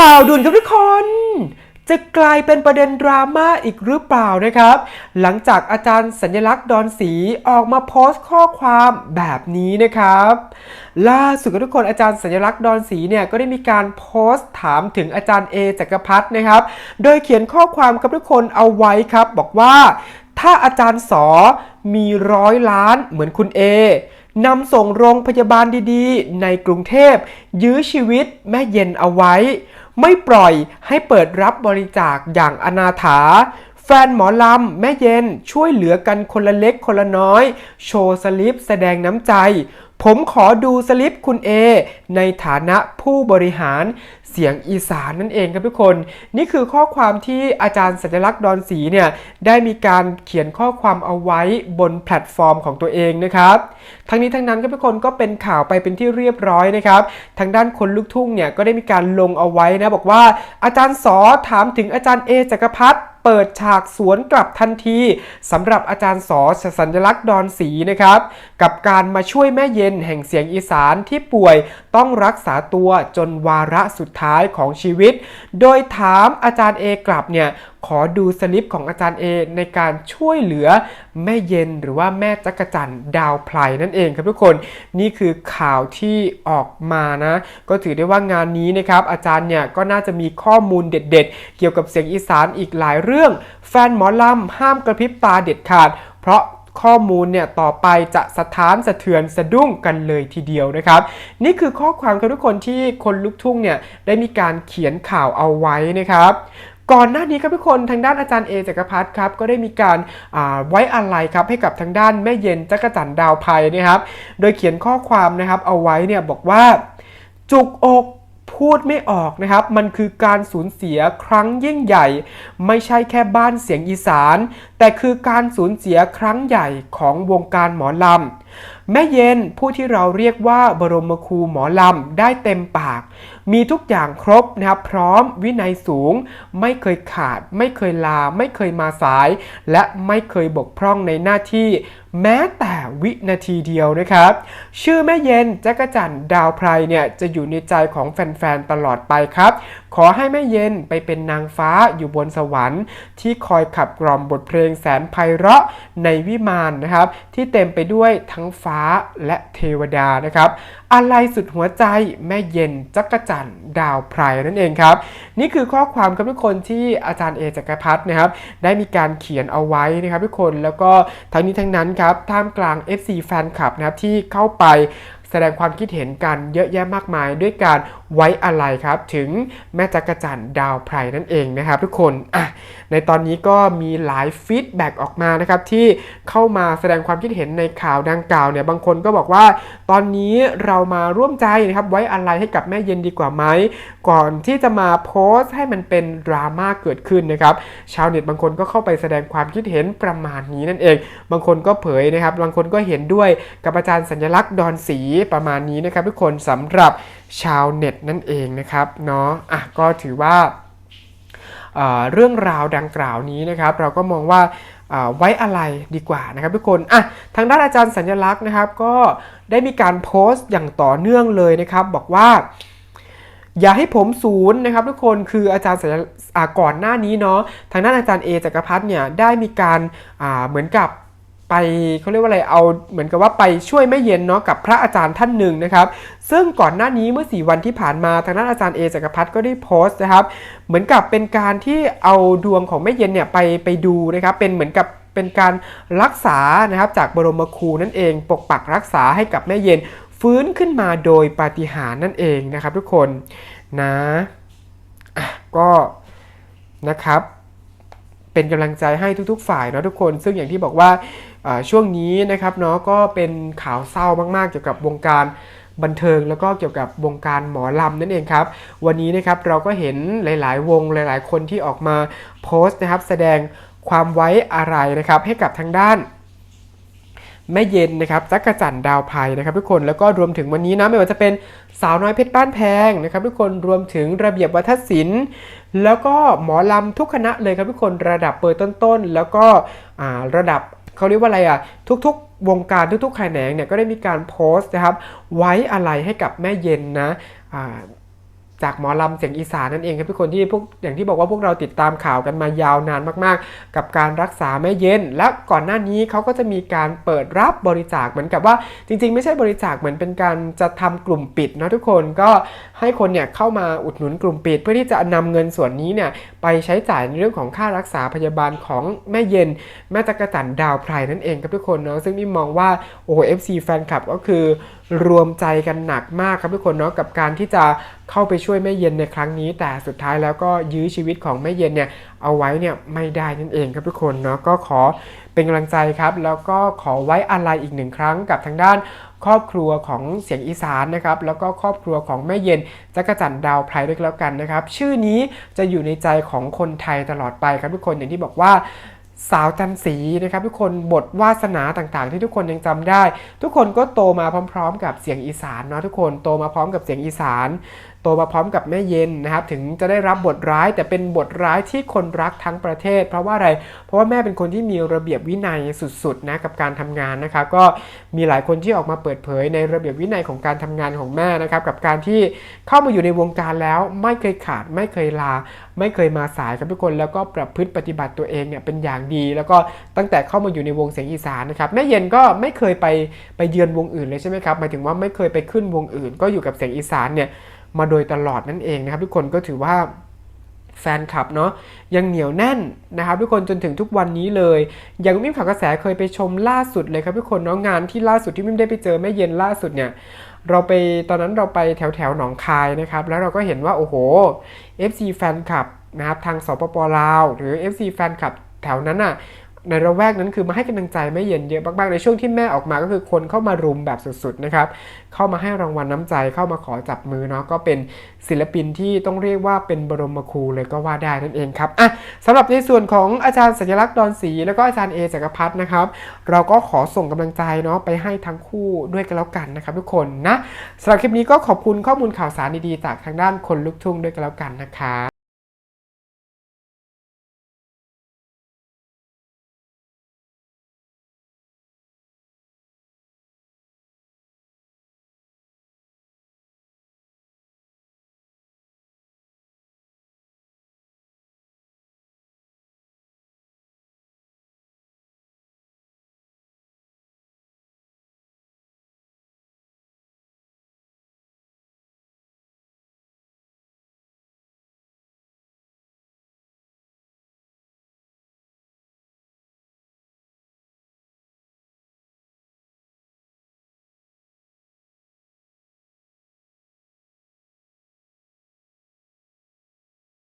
ข่าวด่วนครับทุกคน จะกลายเป็นประเด็นดราม่าอีกหรือเปล่านะครับ หลังจากอาจารย์สัญลักษณ์ดอนศรีออกมาโพสต์ข้อความแบบนี้นะครับ ล่าสุดครับทุกคนอาจารย์สัญลักษณ์ดอนศรีเนี่ยก็ได้มีการโพสต์ถามถึงอาจารย์เอจักรพัฒน์นะครับ โดยเขียนข้อความกับทุกคนเอาไว้ครับ บอกว่า ถ้าอาจารย์สอมีร้อยล้านเหมือนคุณเอนำส่งโรงพยาบาลดีๆ ในกรุงเทพ ยื้อชีวิตแม่เย็นเอาไว้ ไม่ปล่อยให้เปิดรับบริจาคอย่างอนาถา แฟนหมอลำ แม่เย็นช่วยเหลือกันคนละเล็กคนละน้อย โชว์สลิปแสดงน้ำใจ ผมขอดูสลิปคุณเอ ในฐานะผู้บริหาร เสียงอีสานนั่นเองครับทุกคน นี่คือข้อความที่อาจารย์สัญลักษณ์ดอนศรีเนี่ยได้มีการเขียนข้อความเอาไว้บนแพลตฟอร์มของตัวเองนะครับ ทั้งนี้ทั้งนั้นครับทุกคนก็เป็นข่าวไปเป็นที่เรียบร้อยนะครับทางด้านคนลูกทุ่งเนี่ยก็ได้มีการลงเอาไว้นะบอกว่าอาจารย์สอถามถึงอาจารย์เอจักรพัฒน์เปิดฉากสวนกลับทันทีสำหรับอาจารย์สอสัญลักษณ์ดอนศรีนะครับ กับการมาช่วยแม่เย็นแห่งเสียงอีสานที่ป่วยต้องรักษาตัวจนวาระสุดท้ายของชีวิต โดยถามอาจารย์เอกลับเนี่ย ขอดูสลิปของอาจารย์เอในการช่วยเหลือแม่เย็นหรือว่าแม่จักรจันดาวไพลนั่นเองครับทุกคนนี่คือข่าวที่ออกมานะ ก็ถือได้ว่างานนี้นะครับอาจารย์เนี่ยก็น่าจะมีข้อมูลเด็ด ๆ เกี่ยวกับเสียงอีสานอีกหลายเรื่อง แฟนหมอลำห้ามกระพริบตาเด็ดขาด เพราะข้อมูลเนี่ยต่อไปจะสะท้านสะเทือนสะดุ้งกันเลยทีเดียวนะครับ นี่คือข้อความครับทุกคนที่คนลุกทุ่งเนี่ยได้มีการเขียนข่าวเอาไว้นะครับ ก่อนหน้านี้ครับทุกคนทางด้านอาจารย์เอจักรพัฒน์ครับก็ได้มีการไว้อาลัยครับให้กับทางด้านแม่เย็นจักรจันดาวไพนะครับโดยเขียนข้อความนะครับเอาไว้เนี่ยบอกว่าจุกอกพูดไม่ออกนะครับ มันคือการสูญเสียครั้งยิ่งใหญ่ ไม่ใช่แค่บ้านเสียงอีสาน แต่คือการสูญเสียครั้งใหญ่ของวงการหมอลำแม่เย็นผู้ที่เราเรียกว่าบรมครูหมอลำได้เต็มปาก มีทุกอย่างครบนะครับพร้อมวินัยสูง ไม่เคยขาด ไม่เคยลา ไม่เคยมาสาย และไม่เคยบกพร่องในหน้าที่ แม้แต่วินาทีเดียวนะครับ ชื่อแม่เย็นจักรจันทร์ดาวไพรเนี่ยจะอยู่ในใจของแฟนๆตลอดไปครับ ขอให้แม่เย็นไปเป็นนางฟ้าอยู่บนสวรรค์ ที่คอยขับกล่อมบทเพลงแสนไพเราะในวิมานนะครับ ที่เต็มไปด้วยทั้งฟ้าและเทวดานะครับอะไรสุดหัวใจแม่เย็นจักรจันทร์ดาวไพรนั่นเองครับ นี่คือข้อความครับทุกคนที่อาจารย์เอจักรพัฒน์นะครับ ได้มีการเขียนเอาไว้นะครับทุกคนแล้วก็ทั้งนี้ทั้งนั้นครับท่ามกลาง FC แฟนคลับนะครับที่เข้าไปแสดงความคิดเห็นกันเยอะแยะมากมายด้วยการ ไว้อะไรครับ ถึงแม่จักรจันทร์ดาวไพรนั่นเองนะครับ ทุกคนอะในตอนนี้ก็มีหลายฟีดแบ็กออกมานะครับที่เข้ามาแสดงความคิดเห็นในข่าวดังกล่าวเนี่ยบางคนก็บอกว่า ตอนนี้เรามาร่วมใจนะครับไว้อะไรให้กับแม่เย็นดีกว่าไหมก่อนที่จะมาโพสต์ให้มันเป็นดราม่าเกิดขึ้นนะครับชาวเน็ตบางคนก็เข้าไปแสดงความคิดเห็นประมาณนี้นั่นเอง บางคนก็เผยนะครับบางคนก็เห็นด้วยกับอาจารย์สัญลักษณ์ดอนศรีประมาณนี้นะครับทุกคนสำหรับชาวเน็ตนั่นเองนะครับเนาะอะก็ถือว่าเรื่องราวดังกล่าวนี้นะครับ เราก็มองว่าไว้อะไรดีกว่านะครับทุกคนอะทางด้านอาจารย์สัญลักษณ์นะครับ ก็ได้มีการโพสต์อย่างต่อเนื่องเลยนะครับ บอกว่า อย่าให้ผมศูนย์นะครับ ทุกคนคืออาจารย์สัญก่อนหน้านี้เนาะทางด้านอาจารย์เอจักรพัฒน์เนี่ยได้มีการเหมือนกับ ไปเขาเรียกว่าอะไรเอาเหมือนกับว่าไปช่วยแม่เย็นเนาะกับพระอาจารย์ท่านหนึ่งนะครับ ซึ่งก่อนหน้านี้เมื่อ 4 วันที่ผ่านมาทางด้านอาจารย์เอจักรพัฒน์ก็ได้โพสต์นะครับ เหมือนกับเป็นการที่เอาดวงของแม่เย็นเนี่ยไปไปดูนะครับ เป็นเหมือนกับเป็นการรักษานะครับจากบรมครูนั่นเอง ปกปักรักษาให้กับแม่เย็นฟื้นขึ้นมาโดยปาฏิหาริย์นั่นเองนะครับทุกคนนะะก็นะครับ เป็นกำลังใจให้ทุกๆ ฝ่ายนะทุกคน ซึ่งอย่างที่บอกว่าช่วงนี้นะครับเนาะก็เป็นข่าวเศร้ามากๆ เกี่ยวกับวงการบันเทิงแล้วก็เกี่ยวกับวงการหมอลำนั่นเองครับ วันนี้นะครับเราก็เห็นหลาย ๆ วงหลาย ๆ คนที่ออกมาโพสต์นะครับ แสดงความไว้อะไรนะครับให้กับทางด้าน แม่เย็นนะครับจักรจันดาวภัยนะครับ ทุกคนแล้วก็รวมถึงวันนี้นะไม่ว่าจะเป็นสาวน้อยเพชรบ้านแพงนะครับทุกคนรวมถึงระเบียบวัฒนศิลป์ แล้วก็หมอลำทุกคณะเลยครับทุกคนระดับเปิดต้นๆ แล้วก็ระดับเขาเรียกว่าอะไรอะทุกๆวงการทุกๆแขนงเนี่ยก็ได้มีการโพสต์นะครับไว้อะไรให้กับแม่เย็นนะ จากหมอลำเสียงอีสานนั่นเองครับทุกคนที่พวกอย่างที่บอกว่าพวกเราติดตามข่าวกันมายาวนานมากๆ กับการรักษาแม่เย็น และก่อนหน้านี้เขาก็จะมีการเปิดรับบริจาคเหมือนกับว่าจริง ๆ ไม่ใช่บริจาคเหมือนเป็นการจะทำกลุ่มปิดนะทุกคนก็ให้คนเนี่ยเข้ามาอุดหนุนกลุ่มปิด เพื่อที่จะนำเงินส่วนนี้เนี่ยไปใช้จ่ายในเรื่องของค่ารักษาพยาบาลของแม่เย็น แม่จักรจันทร์ดาวไพรนั่นเองครับทุกคนเนาะซึ่งนี่มองว่าโอ้โห FC แฟนคลับก็คือ รวมใจกันหนักมากครับทุกคนเนาะกับการที่จะเข้าไปช่วยแม่เย็นในครั้งนี้ แต่สุดท้ายแล้วก็ยื้อชีวิตของแม่เย็นเนี่ยเอาไว้เนี่ยไม่ได้นั่นเองครับทุกคนเนาะก็ขอเป็นกำลังใจครับแล้วก็ขอไว้อะไรอีกหนึ่งครั้งกับทางด้านครอบครัวของเสียงอีสานนะครับแล้วก็ครอบครัวของแม่เย็นจักรจันทร์ดาวไพรด้วยแล้วกันนะครับ ชื่อนี้จะอยู่ในใจของคนไทยตลอดไปครับทุกคนอย่างที่บอกว่า สาวจันสีนะครับทุกคนบทวาสนาต่างๆ ที่ทุกคนยังจำได้ ทุกคนก็โตมาพร้อม ๆ กับเสียงอีสานเนาะทุกคนโตมาพร้อมกับเสียงอีสาน โตมาพร้อมกับแม่เย็นนะครับ ถึงจะได้รับบทร้ายแต่เป็นบทร้ายที่คนรักทั้งประเทศ เพราะว่าอะไร เพราะว่าแม่เป็นคนที่มีระเบียบวินัยสุดๆนะกับการทำงานนะครับ ก็มีหลายคนที่ออกมาเปิดเผยในระเบียบวินัยของการทำงานของแม่นะครับกับการที่เข้ามาอยู่ในวงการแล้วไม่เคยขาด ไม่เคยลา ไม่เคยมาสายครับทุกคนแล้วก็ประพฤติปฏิบัติตัวเองเนี่ยเป็นอย่างดี แล้วก็ตั้งแต่เข้ามาอยู่ในวงเสียงอีสานนะครับแม่เย็นก็ไม่เคยไปไปเยือนวงอื่นเลยใช่ไหมครับหมายถึงว่าไม่เคยไปขึ้นวงอื่น ก็อยู่กับเสียงอีสานเนี่ย มาโดยตลอดนั่นเองนะครับ ทุกคนก็ถือว่าแฟนคลับเนาะยังเหนียวแน่นนะครับ ทุกคนจนถึงทุกวันนี้เลย อย่างมิมข่าวกระแสเคยไปชมล่าสุดเลยครับทุกคนเนาะงานที่ล่าสุดที่มิมได้ไปเจอแม่เย็นล่าสุดเนี่ยเราไปตอนนั้นเราไปแถวแถวหนองคายนะครับ แล้วเราก็เห็นว่าโอ้โห FC แฟนคลับนะครับทางสปปลาว หรือ FC แฟนคลับแถวนั้นอะ ในระแวกนั้นคือมาให้กำลังใจแม่เย็นเยอะมากๆในช่วงที่แม่ออกมาก็คือคนเข้ามารุมแบบสุดๆนะครับเข้ามาให้รางวัลน้ำใจเข้ามาขอจับมือเนาะก็เป็นศิลปินที่ต้องเรียกว่าเป็นบรมครูเลยก็ว่าได้นั่นเองครับอะสำหรับในส่วนของอาจารย์สัญลักษณ์ดอนศรีแล้วก็อาจารย์เอจักรพัฒน์นะครับเราก็ขอส่งกำลังใจเนาะไปให้ทั้งคู่ด้วยกันแล้วกันนะครับทุกคนนะสำหรับคลิปนี้ก็ขอบคุณข้อมูลข่าวสารดีๆจากทางด้านคนลุกทุ่งด้วยกันแล้วกันนะครับ